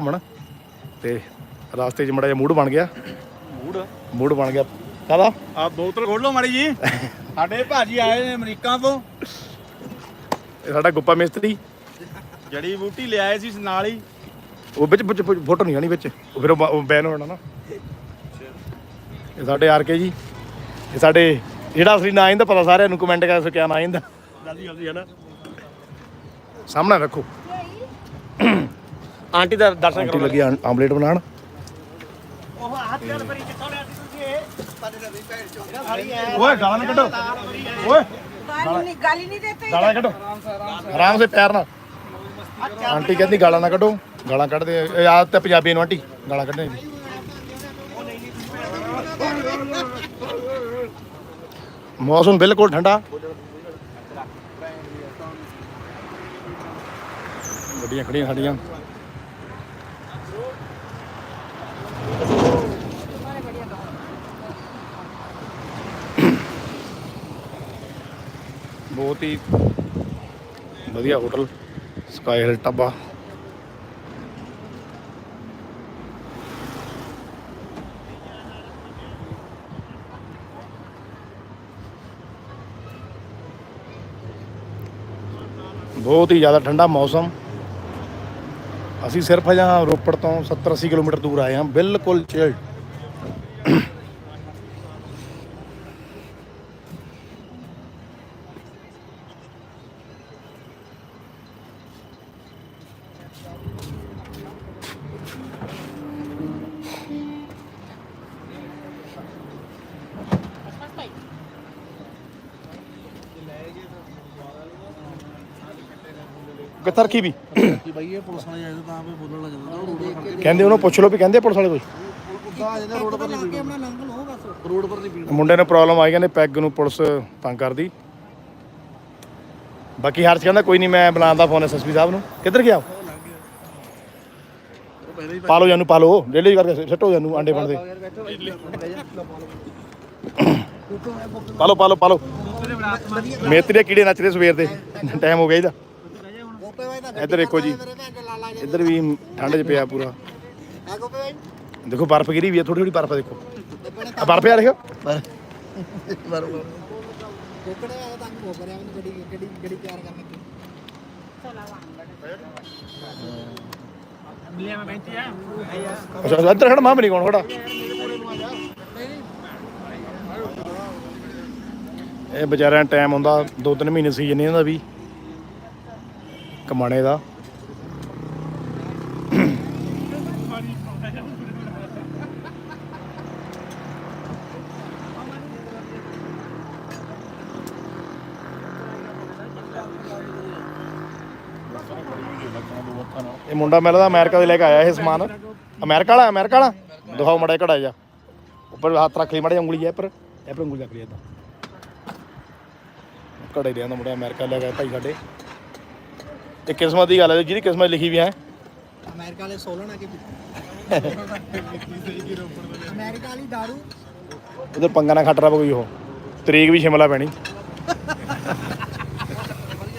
ਘੁੰਮਣ। ਤੇ ਰਾਸਤੇ 'ਚ ਮੜਾ ਜਿਹਾ ਮੂਡ ਬਣ ਗਿਆ। ਮੂਡ ਮੂਡ ਬਣ ਗਿਆ। ਕਾਹਦਾ? ਆ ਬੋਤਲ ਖੋਲ ਲਓ ਮਾੜੀ ਜੀ। ਸਾਡੇ ਭਾਜੀ ਆਏ ਨੇ ਅਮਰੀਕਾ ਤੋਂ। ਇਹ ਸਾਡਾ ਗੁੱਪਾ ਮਿਸਤਰੀ। ਜੜੀ ਬੂਟੀ ਲਿਆਏ ਸੀ ਨਾਲ ਹੀ। ਉਹ ਵਿੱਚ ਵਿੱਚ ਫੋਟੋ ਨਹੀਂ ਆਣੀ ਵਿੱਚ। ਉਹ ਫਿਰ ਉਹ ਬੈਨ ਹੋਣਾ ਨਾ। ਇਹ ਸਾਡੇ ਆਰ ਕੇ ਜੀ। ਇਹ ਸਾਡੇ ਜਿਹੜਾ ਅਸਲੀ ਨਾਂ ਇਹਦਾ ਪਤਾ ਸਾਰਿਆਂ ਨੂੰ ਕਮੈਂਟ ਕਰ ਸਕਿਆ ਨਾਂ ਇਹਦਾ ਜਲਦੀ ਜਲਦੀ ਹੈ ਨਾ। ਸਾਹਮਣੇ ਰੱਖੋ। ਆਂਟੀ ਦਾ ਦਰਸ਼ਨ ਆਂਟੀ ਲੱਗੀ ਆਂ- ਆਮਲੇਟ ਬਣਾਉਣ ਉਹ ਹੱਥ ਚੱਲ ਪਰੀ ਕਿੱਥੋਂ ਲਿਆ ਸੀ ਤੁਸੀਂ ਇਹ ਓਏ ਗਾਲਾਂ ਨਾ ਕੱਢੋ ਓਏ गाली नहीं गाली नहीं देते ਗਾਲਾਂ ਕੱਢੋ ਆਰਾਮ ਸੇ ਪਿਆਰ ਨਾਲ ਆਂਟੀ ਕਹਿੰਦੀ ਗਾਲਾਂ ਨਾ ਕੱਢੋ ਗਾਲਾਂ ਕੱਢਦੇ ਇਹ ਆਦਤ ਤੇ ਪੰਜਾਬੀ ਨੂੰ ਆਂਟੀ ਗਾਲਾਂ ਕੱਢਣੇ ਦੀ ਮੌਸਮ ਬਿਲਕੁਲ ਠੰਡਾ ਗੱਡੀਆਂ ਖੜੀਆਂ ਸਾਡੀਆਂ ਬਹੁਤ ਹੀ ਵਧੀਆ ਹੋਟਲ ਸਕਾਈ ਹਿਲ ਟੱਬਾ ਬਹੁਤ ਹੀ ਜ਼ਿਆਦਾ ਠੰਡਾ ਮੌਸਮ। ਅਸੀਂ ਸਿਰਫ ਹਜਾ ਰੋਪੜ ਤੋਂ 70 80 ਕਿਲੋਮੀਟਰ ਦੂਰ ਆਏ ਹਾਂ ਬਿਲਕੁਲ ਚਿਲਡ ਕਿੱਥੇ ਰੱਖੀ ਵੀ? ਕਿ ਬਈ ਇਹ ਪੁਲਿਸ ਵਾਲੇ ਆਏ ਤਾਂ ਆਪੇ ਬੋਲਣ ਲੱਗ ਜਾਂਦਾ। ਰੋਡ ਪਰ ਖੜ ਕਹਿੰਦੇ ਉਹਨੂੰ ਪੁੱਛ ਲਓ ਵੀ ਕਹਿੰਦੇ ਆ ਪੁਲਿਸ ਵਾਲੇ ਕੋਈ? ਆ ਜਾਂਦਾ ਰੋਡ ਪਰ ਨਹੀਂ ਪੀਣਾ। ਆਪਣਾ ਲੰਘ ਲਓ ਬਸ। ਰੋਡ ਪਰ ਨਹੀਂ ਪੀਣਾ। ਮੁੰਡੇ ਨੂੰ ਪ੍ਰੋਬਲਮ ਆਈ ਕਹਿੰਦੇ ਪੈਗ ਨੂੰ ਪੁਲਿਸ ਤੰਗ ਕਰਦੀ। ਬਾਕੀ ਹਰਸ਼ ਕਹਿੰਦਾ ਕੋਈ ਨਹੀਂ ਮੈਂ ਬੁਲਾਉਂਦਾ ਫੋਨ ਐਸਐਸਪੀ ਸਾਹਿਬ ਨੂੰ। ਕਿੱਧਰ ਗਿਆ ਉਹ? ਉਹ ਪਹਿਲੇ ਹੀ ਪਾ ਲਓ ਜਾਨੂੰ ਪਾ ਲਓ ਡੇਲੀ ਕਰਕੇ ਸੱਟੋ ਜਾਨੂੰ ਆਂਡੇ ਬਣਦੇ ਪਾ ਲਓ ਪਾ ਲਓ ਪਾ ਲਓ। ਮੇਤਰੇ ਕੀੜੇ ਨੱਚਦੇ ਸਵੇਰ ਦੇ। ਟਾਈਮ ਹੋ ਗਿਆ ਇਹਦਾ। ਗੋਪੇ ਬਾਈ ਦਾ ਇੱਧਰ ਦੇਖੋ ਜੀ। ਲਾਲਾ ਇੱਧਰ ਵੀ ਠੰਡ 'ਚ ਪਿਆ ਪੂਰਾ। ਆ ਗੋਪੇ ਬਾਈ। ਦੇਖੋ ਬਰਫ਼ ਗਿਰੀ ਵੀ ਹੈ ਥੋੜੀ ਥੋੜੀ ਬਰਫ਼ ਆ ਦੇਖੋ। ਆ ਬਰਫ਼ ਆ ਦੇਖੋ। ਪਰ ਪਰ ਆਇਆ ਤਾਂ ਗੋਪਰੇ ਆਇਆ ਗੱਡੀ ਗੱਡੀ ਗੱਡੀ ਤਿਆਰ ਕਰਨ ਦੀ ਅੱਛਾ ਇੱਧਰ ਖੜਾ ਮਾਂ ਬਣੀ ਕੌਣ ਖੜਾ? ਇਹ ਵਿਚਾਰਿਆਂ ਟਾਈਮ ਹੁੰਦਾ ਦੋ ਤਿੰਨ ਮਹੀਨੇ ਸੀ ਜਨੇ ਇਹਦਾ ਵੀ। ਕਮਾਣੇ ਦਾ। ਇਹ ਮੁੰਡਾ ਮਿਲਦਾ ਅਮਰੀਕਾ ਦੇ ਲੈ ਕੇ ਆਇਆ ਇਹ ਸਮਾਨ। ਅਮਰੀਕਾ ਵਾਲਾ ਅਮਰੀਕਾ ਵਾਲਾ? ਦਿਖਾਓ ਮੜਾ ਘੜਾ ਜਾ। ਉੱਪਰ ਹੱਥ ਰੱਖ ਲਈ, ਮੜਾ ਉਂਗਲੀ ਹੈ ਪਰ ਇਹ ਪਰ ਉਂਗਲੀ ਰੱਖ ਲਈ ਇਦਾਂ ਘੜੇ ਦੇ ਆਂਦਾ ਮੁੰਡਾ ਅਮਰੀਕਾ ਲੈ ਕੇ ਆਇਆ ਭਾਈ ਸਾਡੇ। ਇਹ ਕਿਸਮਤ ਦੀ ਗੱਲ ਹੈ ਜਿਹਦੀ ਕਿਸਮਤ ਲਿਖੀ ਵੀ ਹੈ। ਅਮਰੀਕਾ ਵਾਲੇ ਸੋਲਣ ਆ ਕੇ ਅਮਰੀਕਾ ਵਾਲੀ ਦਾਰੂ? ਉਧਰ ਪੰਗਾ ਨਾ ਖਟਰਾ ਕੋਈ ਉਹ। ਤਰੀਕ ਵੀ ਸ਼ਿਮਲਾ ਪੈਣੀ।